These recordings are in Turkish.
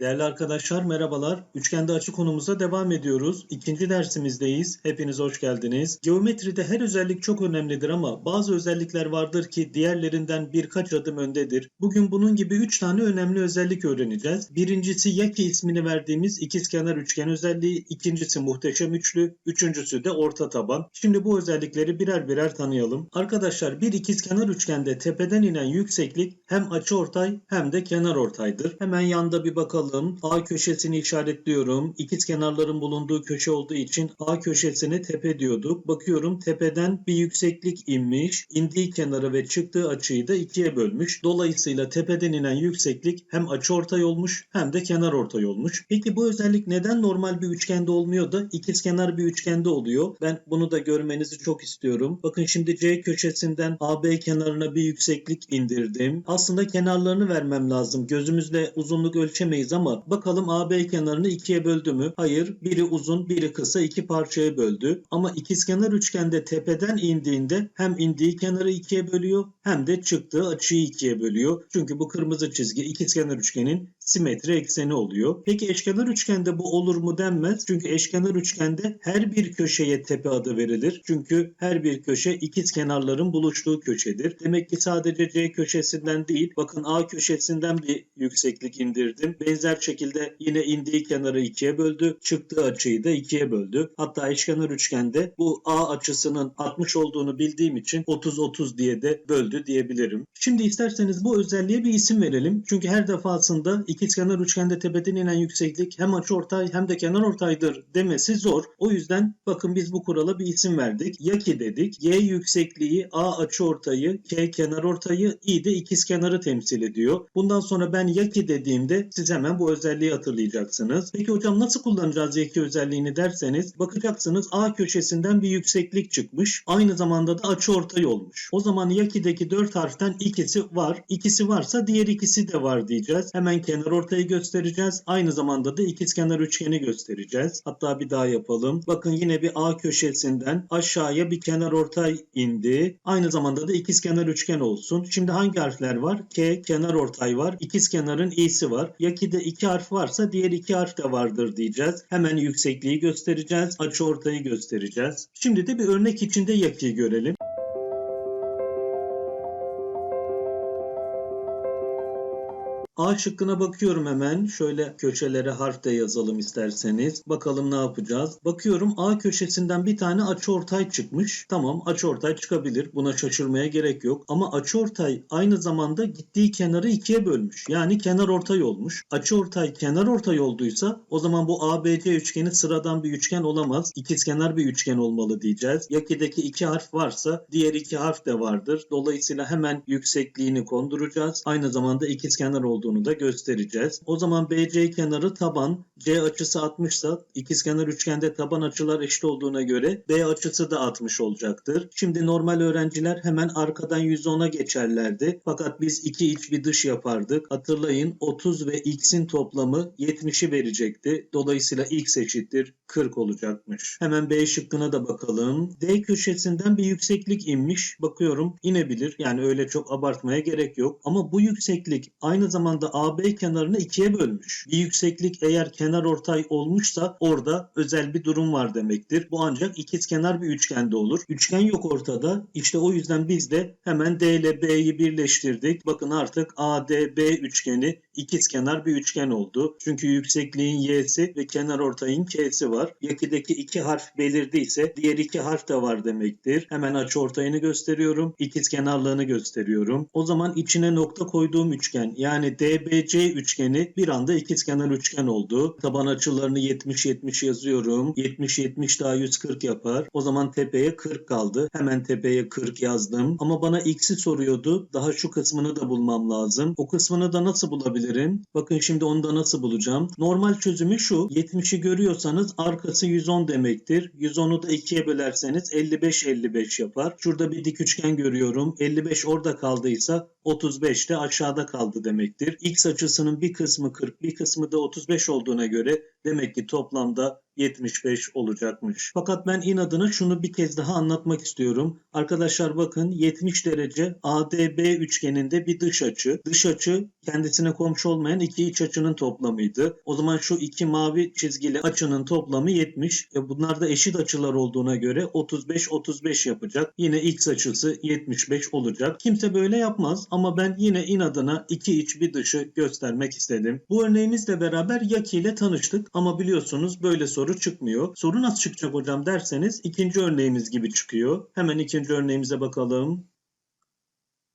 Değerli arkadaşlar merhabalar. Üçgende açı konumuza devam ediyoruz. İkinci dersimizdeyiz. Hepiniz hoş geldiniz. Geometride her özellik çok önemlidir ama bazı özellikler vardır ki diğerlerinden birkaç adım öndedir. Bugün bunun gibi 3 tane önemli özellik öğreneceğiz. Birincisi Yaki ismini verdiğimiz ikizkenar üçgen özelliği, ikincisi muhteşem üçlü, üçüncüsü de orta taban. Şimdi bu özellikleri birer birer tanıyalım. Arkadaşlar bir ikizkenar üçgende tepeden inen yükseklik hem açıortay hem de kenarortaydır. Hemen yanda bir bakalım. A köşesini işaretliyorum. İkiz kenarların bulunduğu köşe olduğu için A köşesine tepe diyorduk. Bakıyorum tepeden bir yükseklik inmiş. İndiği kenarı ve çıktığı açıyı da ikiye bölmüş. Dolayısıyla tepeden inen yükseklik hem açıortay olmuş hem de kenarortay olmuş. Peki bu özellik neden normal bir üçgende olmuyor da ikizkenar bir üçgende oluyor? Ben bunu da görmenizi çok istiyorum. Bakın şimdi C köşesinden AB kenarına bir yükseklik indirdim. Aslında kenarlarını vermem lazım. Gözümüzle uzunluk ölçemeyiz ama bakalım AB kenarını ikiye böldü mü? Hayır. Biri uzun, biri kısa iki parçaya böldü. Ama ikizkenar üçgende tepeden indiğinde hem indiği kenarı ikiye bölüyor hem de çıktığı açıyı ikiye bölüyor. Çünkü bu kırmızı çizgi ikizkenar üçgenin simetri ekseni oluyor. Peki eşkenar üçgende bu olur mu denmez. Çünkü eşkenar üçgende her bir köşeye tepe adı verilir. Çünkü her bir köşe ikiz kenarların buluştuğu köşedir. Demek ki sadece C köşesinden değil, bakın A köşesinden bir yükseklik indirdim. Benzer şekilde yine indiği kenarı ikiye böldü. Çıktığı açıyı da ikiye böldü. Hatta eşkenar üçgende bu A açısının 60 olduğunu bildiğim için 30-30 diye de böldü diyebilirim. Şimdi isterseniz bu özelliğe bir isim verelim. Çünkü her defasında ikizkenar üçgende tepeden inen yükseklik hem açıortay hem de kenarortaydır demesi zor. O yüzden bakın biz bu kurala bir isim verdik. Yaki dedik. Y yüksekliği, A açıortayı, K kenarortayı, I de ikizkenarı temsil ediyor. Bundan sonra ben Yaki dediğimde siz hemen bu özelliği hatırlayacaksınız. Peki hocam nasıl kullanacağız Yaki özelliğini derseniz bakacaksınız A köşesinden bir yükseklik çıkmış. Aynı zamanda da açıortay olmuş. O zaman Yaki'deki 4 harften ikisi var. İkisi varsa diğer ikisi de var diyeceğiz. Hemen kenar ortayı göstereceğiz. Aynı zamanda da ikizkenar üçgeni göstereceğiz. Hatta bir daha yapalım. Bakın yine bir A köşesinden aşağıya bir kenar ortay indi. Aynı zamanda da ikizkenar üçgen olsun. Şimdi hangi harfler var? K kenar ortay var. İkizkenarın i'si var. Yaki'de iki harf varsa diğer iki harf de vardır diyeceğiz. Hemen yüksekliği göstereceğiz. Açı ortayı göstereceğiz. Şimdi de bir örnek içinde Yaki'yi görelim. A şıkkına bakıyorum hemen. Şöyle köşelere harf de yazalım isterseniz. Bakalım ne yapacağız. Bakıyorum A köşesinden bir tane açıortay çıkmış. Tamam açıortay çıkabilir. Buna şaşırmaya gerek yok. Ama açıortay aynı zamanda gittiği kenarı ikiye bölmüş. Yani kenar ortay olmuş. Açıortay kenar ortay olduysa o zaman bu ABC üçgeni sıradan bir üçgen olamaz. İkizkenar bir üçgen olmalı diyeceğiz. Yaki'deki iki harf varsa diğer iki harf de vardır. Dolayısıyla hemen yüksekliğini konduracağız. Aynı zamanda ikizkenar olduğunu da göstereceğiz. O zaman BC kenarı taban, C açısı 60 ise ikizkenar üçgende taban açılar eşit olduğuna göre B açısı da 60 olacaktır. Şimdi normal öğrenciler hemen arkadan 110'a geçerlerdi. Fakat biz iki iç bir dış yapardık. Hatırlayın 30 ve x'in toplamı 70'i verecekti. Dolayısıyla x eşittir 40 olacakmış. Hemen B şıkkına da bakalım. D köşesinden bir yükseklik inmiş. Bakıyorum inebilir. Yani öyle çok abartmaya gerek yok. Ama bu yükseklik aynı zamanda AB kenarını ikiye bölmüş. Bir yükseklik eğer kenar ortay olmuşsa orada özel bir durum var demektir. Bu ancak ikizkenar bir üçgende olur. Üçgen yok ortada. İşte o yüzden biz de hemen D ile B'yi birleştirdik. Bakın artık ADB üçgeni ikizkenar bir üçgen oldu. Çünkü yüksekliğin y'si ve kenar ortayın k'si var. Yakideki iki harf belirdiyse diğer iki harf de var demektir. Hemen açı ortayını gösteriyorum. İkizkenarlığını gösteriyorum. O zaman içine nokta koyduğum üçgen yani DBC üçgeni bir anda ikizkenar üçgen oldu. Taban açılarını 70-70 yazıyorum. 70-70 daha 140 yapar. O zaman tepeye 40 kaldı. Hemen tepeye 40 yazdım. Ama bana x'i soruyordu. Daha şu kısmını da bulmam lazım. O kısmını da nasıl bulabilirim? Bakın şimdi onu da nasıl bulacağım? Normal çözümü şu. 70'i görüyorsanız arkası 110 demektir. 110'u da 2'ye bölerseniz 55-55 yapar. Şurada bir dik üçgen görüyorum. 55 orada kaldıysa 35 de aşağıda kaldı demektir. X açısının bir kısmı 40 bir kısmı da 35 olduğuna göre demek ki toplamda 75 olacakmış. Fakat ben inadına şunu bir kez daha anlatmak istiyorum. Arkadaşlar bakın 70 derece ADB üçgeninde bir dış açı. Dış açı kendisine komşu olmayan iki iç açının toplamıydı. O zaman şu iki mavi çizgili açının toplamı 70. E bunlar da eşit açılar olduğuna göre 35 35 yapacak. Yine x açısı 75 olacak. Kimse böyle yapmaz ama ben yine inadına iki iç bir dışı göstermek istedim. Bu örneğimizle beraber Yaki ile tanıştık ama biliyorsunuz böyle soru çıkmıyor. Soru nasıl çıkacak hocam derseniz ikinci örneğimiz gibi çıkıyor. Hemen ikinci örneğimize bakalım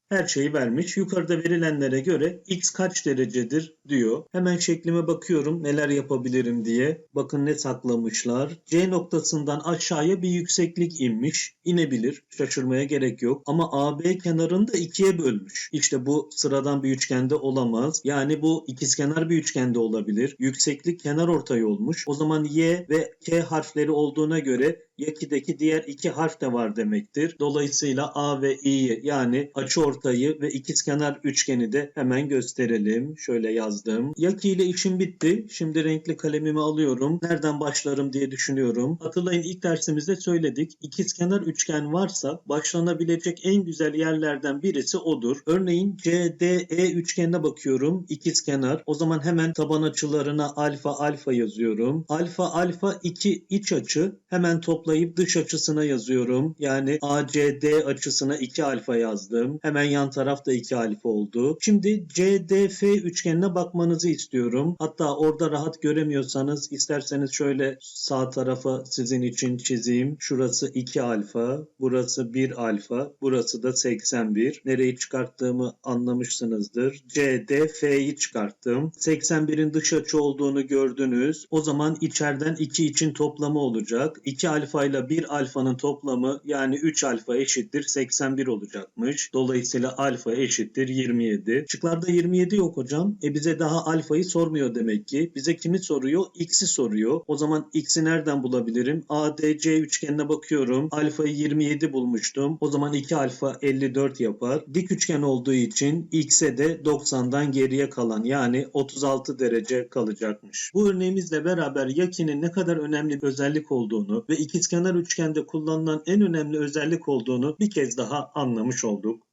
her şeyi vermiş. Yukarıda verilenlere göre x kaç derecedir diyor. Hemen şeklime bakıyorum neler yapabilirim diye. Bakın ne saklamışlar. C noktasından aşağıya bir yükseklik inmiş. İnebilir. Şaşırmaya gerek yok. Ama AB kenarını da ikiye bölmüş. İşte bu sıradan bir üçgende olamaz. Yani bu ikizkenar bir üçgende olabilir. Yükseklik kenar ortay olmuş. O zaman Y ve K harfleri olduğuna göre Yaki'deki diğer iki harf de var demektir. Dolayısıyla A ve İ'yi yani açı ortayı ve ikizkenar üçgeni de hemen gösterelim. Şöyle yazdım. Yaki ile işim bitti. Şimdi renkli kalemimi alıyorum. Nereden başlarım diye düşünüyorum. Hatırlayın ilk dersimizde söyledik. İkizkenar üçgen varsa başlanabilecek en güzel yerlerden birisi odur. Örneğin CDE üçgenine bakıyorum. İkizkenar. O zaman hemen taban açılarına alfa alfa yazıyorum. Alfa alfa iki iç açı. Hemen topla toplayıp dış açısına yazıyorum. Yani ACD açısına 2 alfa yazdım. Hemen yan taraf da 2 alfa oldu. Şimdi CDF üçgenine bakmanızı istiyorum. Hatta orada rahat göremiyorsanız isterseniz şöyle sağ tarafa sizin için çizeyim. Şurası 2 alfa, burası 1 alfa, burası da 81. Nereyi çıkarttığımı anlamışsınızdır. CDF'yi çıkarttım. 81'in dış açı olduğunu gördünüz. O zaman içeriden 2 için toplamı olacak. 2 alfa alfa ile 1 alfanın toplamı yani 3 alfa eşittir 81 olacakmış. Dolayısıyla alfa eşittir 27. Şıklarda 27 yok hocam. E bize daha alfayı sormuyor demek ki. Bize kimi soruyor? X'i soruyor. O zaman X'i nereden bulabilirim? ADC üçgenine bakıyorum. Alfayı 27 bulmuştum. O zaman 2 alfa 54 yapar. Dik üçgen olduğu için X'e de 90'dan geriye kalan yani 36 derece kalacakmış. Bu örneğimizle beraber yakinin ne kadar önemli bir özellik olduğunu ve ikiz ikizkenar üçgende kullanılan en önemli özellik olduğunu bir kez daha anlamış olduk.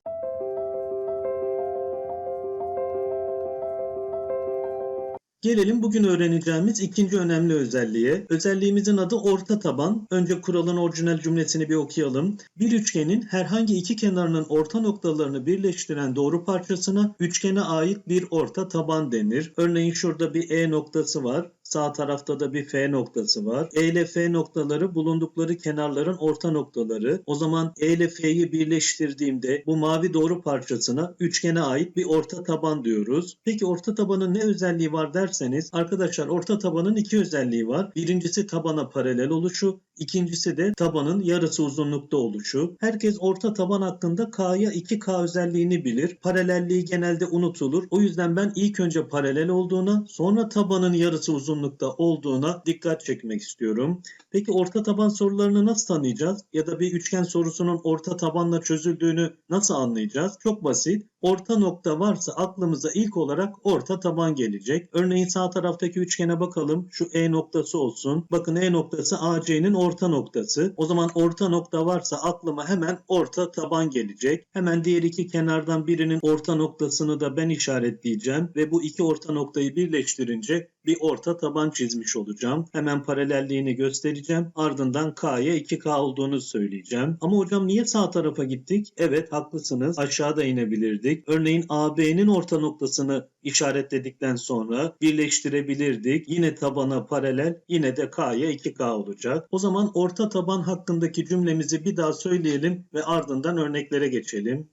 Gelelim bugün öğreneceğimiz ikinci önemli özelliğe. Özelliğimizin adı orta taban. Önce kuralın orijinal cümlesini bir okuyalım. Bir üçgenin herhangi iki kenarının orta noktalarını birleştiren doğru parçasına üçgene ait bir orta taban denir. Örneğin şurada bir E noktası var. Sağ tarafta da bir F noktası var. E ile F noktaları bulundukları kenarların orta noktaları. O zaman E ile F'yi birleştirdiğimde bu mavi doğru parçasına üçgene ait bir orta taban diyoruz. Peki orta tabanın ne özelliği var derseniz arkadaşlar orta tabanın iki özelliği var. Birincisi tabana paralel oluşu, ikincisi de tabanın yarısı uzunlukta oluşu. Herkes orta taban hakkında K'ya 2K özelliğini bilir. Paralelliği genelde unutulur. O yüzden ben ilk önce paralel olduğuna sonra tabanın yarısı uzun uzunlukta olduğuna dikkat çekmek istiyorum. Peki orta taban sorularını nasıl tanıyacağız? Ya da bir üçgen sorusunun orta tabanla çözüldüğünü nasıl anlayacağız? Çok basit. Orta nokta varsa aklımıza ilk olarak orta taban gelecek. Örneğin sağ taraftaki üçgene bakalım. Şu E noktası olsun. Bakın E noktası AC'nin orta noktası. O zaman orta nokta varsa aklıma hemen orta taban gelecek. Hemen diğer iki kenardan birinin orta noktasını da ben işaretleyeceğim ve bu iki orta noktayı birleştirince bir orta taban çizmiş olacağım. Hemen paralelliğini göstereceğim. Ardından K'ya 2K olduğunu söyleyeceğim. Ama hocam niye sağ tarafa gittik? Evet haklısınız. Aşağıda inebilirdik. Örneğin AB'nin orta noktasını işaretledikten sonra birleştirebilirdik. Yine tabana paralel yine de K'ya 2K olacak. O zaman orta taban hakkındaki cümlemizi bir daha söyleyelim ve ardından örneklere geçelim.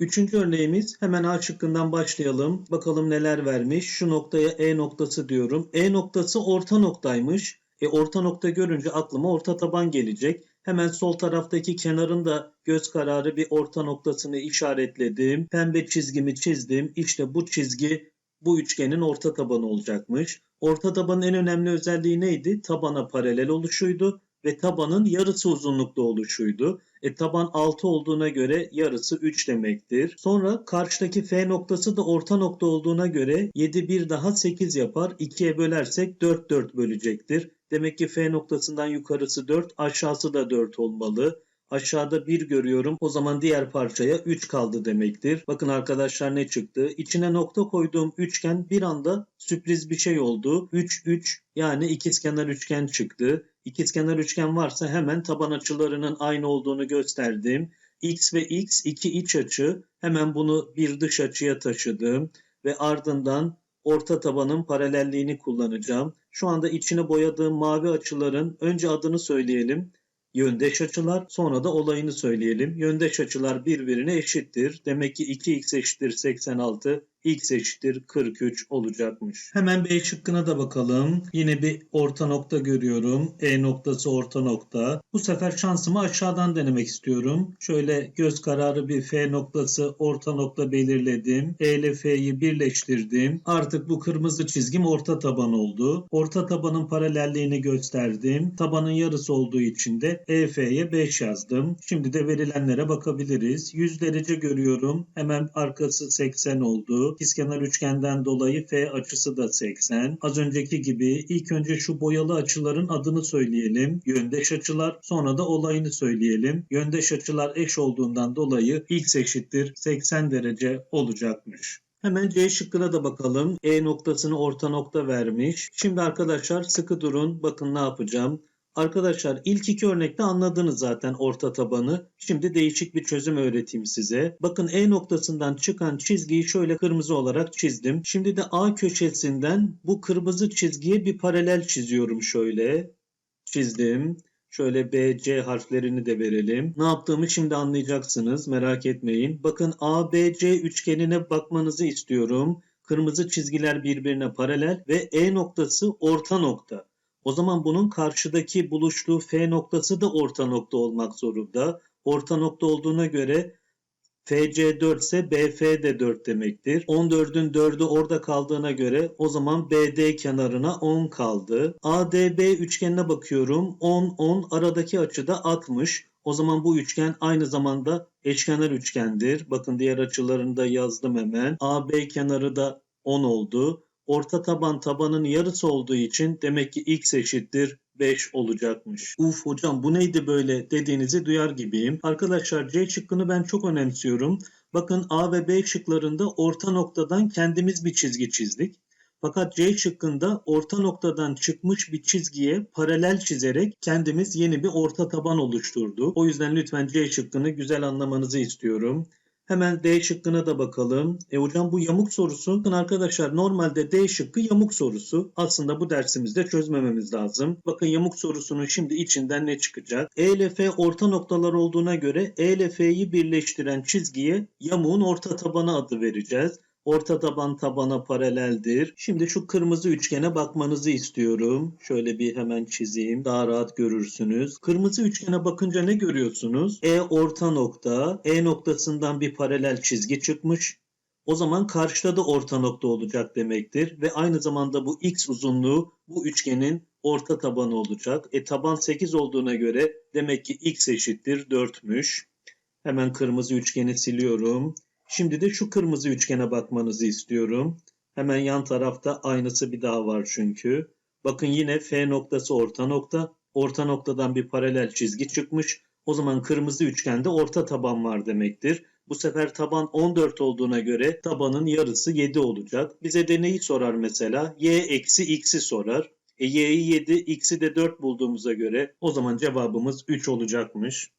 Üçüncü örneğimiz hemen A şıkkından başlayalım. Bakalım neler vermiş. Şu noktaya E noktası diyorum. E noktası orta noktaymış. E orta nokta görünce aklıma orta taban gelecek. Hemen sol taraftaki kenarın da göz kararı bir orta noktasını işaretledim. Pembe çizgimi çizdim. İşte bu çizgi bu üçgenin orta tabanı olacakmış. Orta tabanın en önemli özelliği neydi? Tabana paralel oluşuydu ve tabanın yarısı uzunlukta oluşuydu. E taban 6 olduğuna göre yarısı 3 demektir. Sonra karşıdaki F noktası da orta nokta olduğuna göre 7 bir daha 8 yapar. 2'ye bölersek 4 4 bölecektir. Demek ki F noktasından yukarısı 4, aşağısı da 4 olmalı. Aşağıda 1 görüyorum. O zaman diğer parçaya 3 kaldı demektir. Bakın arkadaşlar ne çıktı? İçine nokta koyduğum üçgen bir anda sürpriz bir şey oldu. 3 3 yani ikizkenar üçgen çıktı. İkizkenar üçgen varsa hemen taban açılarının aynı olduğunu gösterdim. X ve X iki iç açı. Hemen bunu bir dış açıya taşıdım ve ardından orta tabanın paralelliğini kullanacağım. Şu anda içine boyadığım mavi açıların önce adını söyleyelim. Yöndeş açılar sonra da olayını söyleyelim. Yöndeş açılar birbirine eşittir. Demek ki 2x eşittir 86, x eşittir 43 olacakmış. Hemen B şıkkına da bakalım. Yine bir orta nokta görüyorum. E noktası orta nokta. Bu sefer şansımı aşağıdan denemek istiyorum. Şöyle göz kararı bir F noktası orta nokta belirledim. E ile F'yi birleştirdim. Artık bu kırmızı çizgim orta taban oldu. Orta tabanın paralelliğini gösterdim. Tabanın yarısı olduğu için de EF'ye 5 yazdım. Şimdi de verilenlere bakabiliriz. 100 derece görüyorum. Hemen arkası 80 oldu. İkizkenar üçgenden dolayı F açısı da 80. Az önceki gibi ilk önce şu boyalı açıların adını söyleyelim. Yöndeş açılar sonra da olayını söyleyelim. Yöndeş açılar eş olduğundan dolayı x eşittir 80 derece olacakmış. Hemen C şıkkına da bakalım. E noktasını orta nokta vermiş. Şimdi arkadaşlar sıkı durun. Bakın ne yapacağım. Arkadaşlar ilk iki örnekte anladınız zaten orta tabanı. Şimdi değişik bir çözüm öğreteyim size. Bakın E noktasından çıkan çizgiyi şöyle kırmızı olarak çizdim. Şimdi de A köşesinden bu kırmızı çizgiye bir paralel çiziyorum şöyle. Çizdim. Şöyle B, C harflerini de verelim. Ne yaptığımı şimdi anlayacaksınız. Merak etmeyin. Bakın A, B, C üçgenine bakmanızı istiyorum. Kırmızı çizgiler birbirine paralel ve E noktası orta nokta. O zaman bunun karşıdaki buluştuğu F noktası da orta nokta olmak zorunda. Orta nokta olduğuna göre FC 4 ise BF de 4 demektir. 14'ün 4'ü orada kaldığına göre o zaman BD kenarına 10 kaldı. ADB üçgenine bakıyorum. 10 10 aradaki açı da 60. O zaman bu üçgen aynı zamanda eşkenar üçgendir. Bakın diğer açılarını da yazdım hemen. AB kenarı da 10 oldu. Orta taban tabanın yarısı olduğu için demek ki x eşittir 5 olacakmış. Uf hocam bu neydi böyle dediğinizi duyar gibiyim. Arkadaşlar C şıkkını ben çok önemsiyorum. Bakın A ve B şıklarında orta noktadan kendimiz bir çizgi çizdik. Fakat C şıkkında orta noktadan çıkmış bir çizgiye paralel çizerek kendimiz yeni bir orta taban oluşturduk. O yüzden lütfen C şıkkını güzel anlamanızı istiyorum. Hemen D şıkkına da bakalım. E hocam bu yamuk sorusu. Bakın arkadaşlar normalde D şıkkı yamuk sorusu. Aslında bu dersimizde çözmememiz lazım. Bakın yamuk sorusunun şimdi içinden ne çıkacak? E ile F orta noktalar olduğuna göre E ile F'yi birleştiren çizgiye yamuğun orta tabanı adı vereceğiz. Orta taban tabana paraleldir. Şimdi şu kırmızı üçgene bakmanızı istiyorum. Şöyle bir hemen çizeyim. Daha rahat görürsünüz. Kırmızı üçgene bakınca ne görüyorsunuz? E orta nokta. E noktasından bir paralel çizgi çıkmış. O zaman karşıda da orta nokta olacak demektir. Ve aynı zamanda bu x uzunluğu bu üçgenin orta tabanı olacak. E taban 8 olduğuna göre demek ki x eşittir 4'müş. Hemen kırmızı üçgeni siliyorum. Şimdi de şu kırmızı üçgene bakmanızı istiyorum. Hemen yan tarafta aynısı bir daha var çünkü. Bakın yine F noktası orta nokta. Orta noktadan bir paralel çizgi çıkmış. O zaman kırmızı üçgende orta taban var demektir. Bu sefer taban 14 olduğuna göre tabanın yarısı 7 olacak. Bize de neyi sorar mesela? Y eksi x'i sorar. E, y'yi 7, x'i de 4 bulduğumuza göre o zaman cevabımız 3 olacakmış.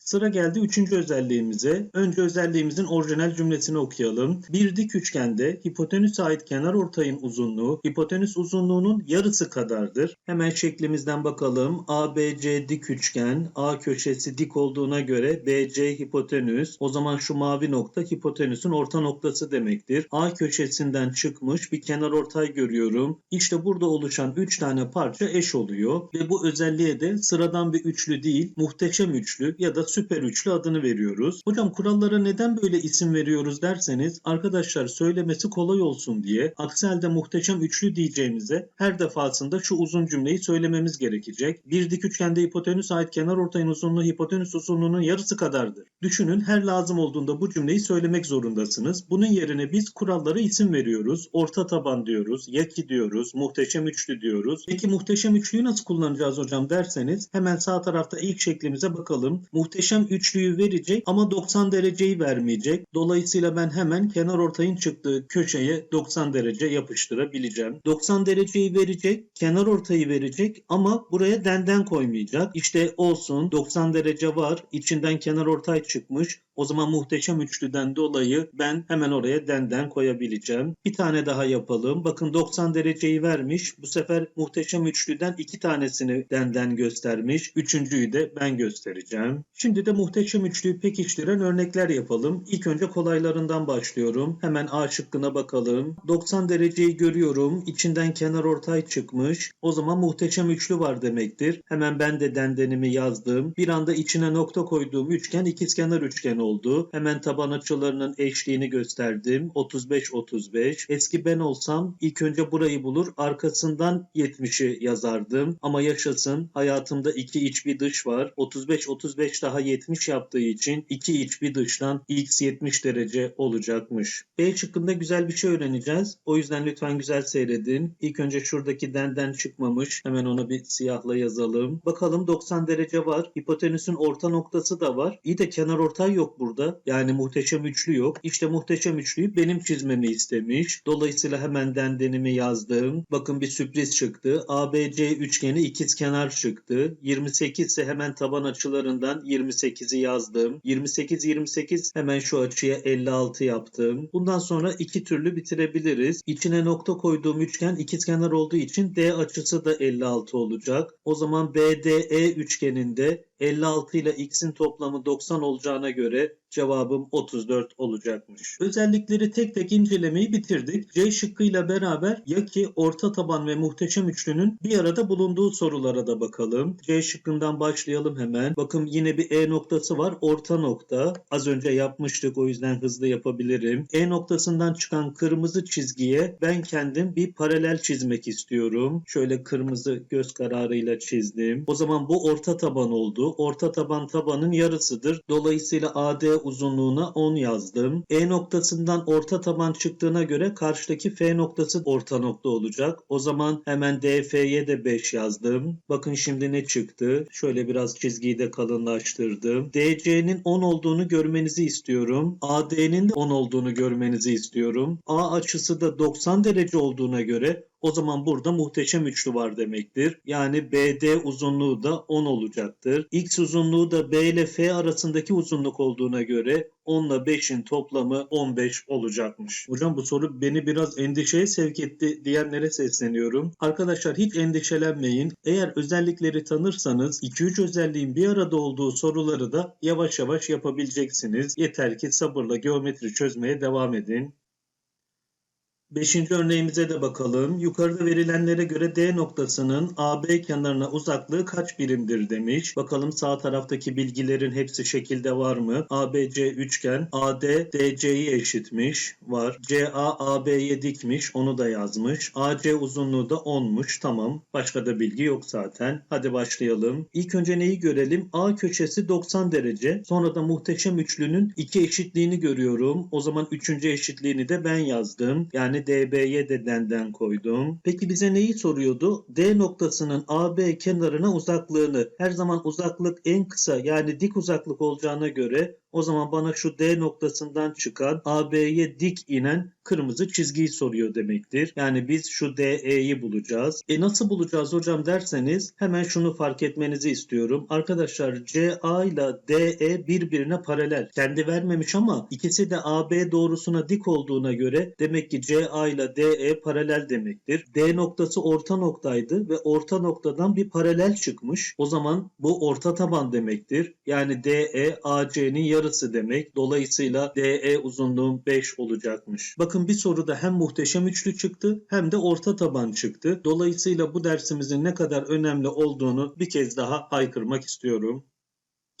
Sıra geldi üçüncü özelliğimize. Önce özelliğimizin orijinal cümlesini okuyalım. Bir dik üçgende hipotenüse ait kenar ortayın uzunluğu hipotenüs uzunluğunun yarısı kadardır. Hemen şeklimizden bakalım. ABC dik üçgen, A köşesi dik olduğuna göre BC hipotenüs. O zaman şu mavi nokta hipotenüsün orta noktası demektir. A köşesinden çıkmış bir kenar ortay görüyorum. İşte burada oluşan 3 tane parça eş oluyor ve bu özelliğe de sıradan bir üçlü değil, muhteşem üçlü ya da süper üçlü adını veriyoruz. Hocam kurallara neden böyle isim veriyoruz derseniz arkadaşlar söylemesi kolay olsun diye aksi halde muhteşem üçlü diyeceğimize her defasında şu uzun cümleyi söylememiz gerekecek. Bir dik üçgende hipotenüs ait kenar ortayın uzunluğu hipotenüs uzunluğunun yarısı kadardır. Düşünün her lazım olduğunda bu cümleyi söylemek zorundasınız. Bunun yerine biz kurallara isim veriyoruz. Orta taban diyoruz, yaki diyoruz, muhteşem üçlü diyoruz. Peki muhteşem üçlüyü nasıl kullanacağız hocam derseniz hemen sağ tarafta ilk şeklimize bakalım. Muhteşem üçlüyü verecek ama 90 dereceyi vermeyecek. Dolayısıyla ben hemen kenar ortayın çıktığı köşeye 90 derece yapıştırabileceğim. 90 dereceyi verecek, kenar ortayı verecek ama buraya denden koymayacak. İşte olsun 90 derece var, içinden kenar ortay çıkmış. O zaman muhteşem üçlüden dolayı ben hemen oraya denden koyabileceğim. Bir tane daha yapalım. Bakın 90 dereceyi vermiş. Bu sefer muhteşem üçlüden iki tanesini denden göstermiş. Üçüncüyü de ben göstereceğim. Şimdi de muhteşem üçlüyü pekiştiren örnekler yapalım. İlk önce kolaylarından başlıyorum. Hemen A şıkkına bakalım. 90 dereceyi görüyorum. İçinden kenar ortay çıkmış. O zaman muhteşem üçlü var demektir. Hemen ben de dendenimi yazdım. Bir anda içine nokta koyduğum üçgen ikizkenar üçgen oldu. Hemen taban açılarının eşliğini gösterdim. 35 35. Eski ben olsam ilk önce burayı bulur, arkasından 70'i yazardım. Ama yaşasın hayatımda iki iç bir dış var. 35 35 daha 70 yaptığı için iki iç bir dıştan x 70 derece olacakmış. B şıkkında güzel bir şey öğreneceğiz. O yüzden lütfen güzel seyredin. İlk önce şuradaki denden çıkmamış. Hemen ona bir siyahla yazalım. Bakalım 90 derece var. Hipotenüsün orta noktası da var. İyi de kenar ortay yok burada. Yani muhteşem üçlü yok. İşte muhteşem üçlüyü benim çizmemi istemiş. Dolayısıyla hemen dendenimi yazdım. Bakın bir sürpriz çıktı. ABC üçgeni ikizkenar çıktı. 28 ise hemen taban açılarından 28'i yazdım. 28 28 hemen şu açıya 56 yaptım. Bundan sonra iki türlü bitirebiliriz. İçine nokta koyduğum üçgen ikizkenar olduğu için D açısı da 56 olacak. O zaman BDE üçgeninde 56 ile x'in toplamı 90 olacağına göre cevabım 34 olacakmış. Özellikleri tek tek incelemeyi bitirdik. C şıkkıyla beraber yaki, orta taban ve muhteşem üçlünün bir arada bulunduğu sorulara da bakalım. C şıkkından başlayalım hemen. Bakın yine bir E noktası var. Orta nokta. Az önce yapmıştık o yüzden hızlı yapabilirim. E noktasından çıkan kırmızı çizgiye ben kendim bir paralel çizmek istiyorum. Şöyle kırmızı göz kararıyla çizdim. O zaman bu orta taban oldu. Orta taban tabanın yarısıdır. Dolayısıyla AD uzunluğuna 10 yazdım. E noktasından orta taban çıktığına göre karşıdaki F noktası orta nokta olacak. O zaman hemen DF'ye de 5 yazdım. Bakın şimdi ne çıktı? Şöyle biraz çizgiyi de kalınlaştırdım. DC'nin 10 olduğunu görmenizi istiyorum. AD'nin de 10 olduğunu görmenizi istiyorum. A açısı da 90 derece olduğuna göre o zaman burada muhteşem üçlü var demektir. Yani BD uzunluğu da 10 olacaktır. X uzunluğu da B ile F arasındaki uzunluk olduğuna göre 10 ile 5'in toplamı 15 olacakmış. Hocam bu soru beni biraz endişeye sevk etti diyenlere sesleniyorum. Arkadaşlar hiç endişelenmeyin. Eğer özellikleri tanırsanız 2-3 özelliğin bir arada olduğu soruları da yavaş yavaş yapabileceksiniz. Yeter ki sabırla geometri çözmeye devam edin. Beşinci örneğimize de bakalım. Yukarıda verilenlere göre D noktasının AB kenarına uzaklığı kaç birimdir demiş. Bakalım sağ taraftaki bilgilerin hepsi şekilde var mı? ABC üçgen AD DC'yi eşitmiş. Var. CA AB'ye dikmiş. Onu da yazmış. AC uzunluğu da 10'muş. Tamam. Başka da bilgi yok zaten. Hadi başlayalım. İlk önce neyi görelim? A köşesi 90 derece. Sonra da muhteşem üçlünün iki eşitliğini görüyorum. O zaman üçüncü eşitliğini de ben yazdım. Yani DB'ye de denden koydum. Peki bize neyi soruyordu? D noktasının AB kenarına uzaklığını. Her zaman uzaklık en kısa yani dik uzaklık olacağına göre o zaman bana şu D noktasından çıkan AB'ye dik inen kırmızı çizgiyi soruyor demektir. Yani biz şu DE'yi bulacağız. E nasıl bulacağız hocam derseniz hemen şunu fark etmenizi istiyorum. Arkadaşlar CA ile DE birbirine paralel. Kendi vermemiş ama ikisi de AB doğrusuna dik olduğuna göre demek ki CA ile DE paralel demektir. D noktası orta noktaydı ve orta noktadan bir paralel çıkmış. O zaman bu orta taban demektir. Yani DE AC'nin yarısı demek. Dolayısıyla DE uzunluğum 5 olacakmış. Bakın bir soruda hem muhteşem üçlü çıktı hem de orta taban çıktı. Dolayısıyla bu dersimizin ne kadar önemli olduğunu bir kez daha haykırmak istiyorum.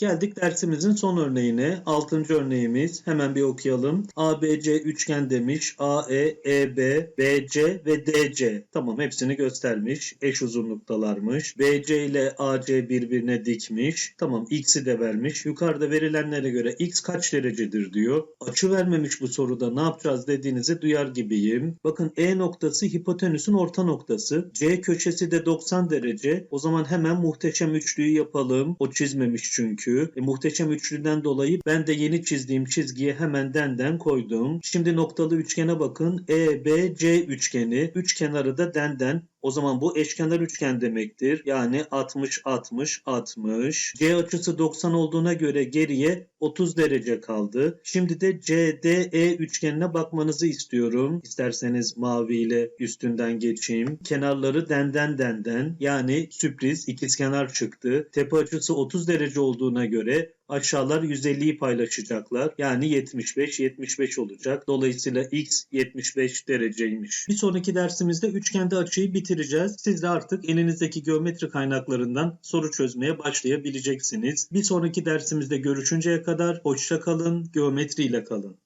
Geldik dersimizin son örneğine. Altıncı örneğimiz. Hemen bir okuyalım. ABC üçgen demiş. AE, EB, BC ve DC. Tamam hepsini göstermiş. Eş uzunluktalarmış. BC ile AC birbirine dikmiş. Tamam x'i de vermiş. Yukarıda verilenlere göre x kaç derecedir diyor. Açı vermemiş bu soruda ne yapacağız dediğinizi duyar gibiyim. Bakın E noktası hipotenüsün orta noktası. C köşesi de 90 derece. O zaman hemen muhteşem üçlüyü yapalım. O çizmemiş çünkü. E, muhteşem üçlüden dolayı ben de yeni çizdiğim çizgiye hemen denden koydum. Şimdi noktalı üçgene bakın. EBC üçgeni. Üç kenarı da denden. O zaman bu eşkenar üçgen demektir. Yani 60 60 60. C açısı 90 olduğuna göre geriye 30 derece kaldı. Şimdi de CDE üçgenine bakmanızı istiyorum. İsterseniz maviyle üstünden geçeyim. Kenarları denden denden yani sürpriz ikizkenar çıktı. Tepe açısı 30 derece olduğuna göre aşağılar 150'yi paylaşacaklar. Yani 75 75 olacak. Dolayısıyla x 75 dereceymiş. Bir sonraki dersimizde üçgende açıyı bitireceğiz. Siz de artık elinizdeki geometri kaynaklarından soru çözmeye başlayabileceksiniz. Bir sonraki dersimizde görüşünceye kadar hoşça kalın, geometriyle kalın.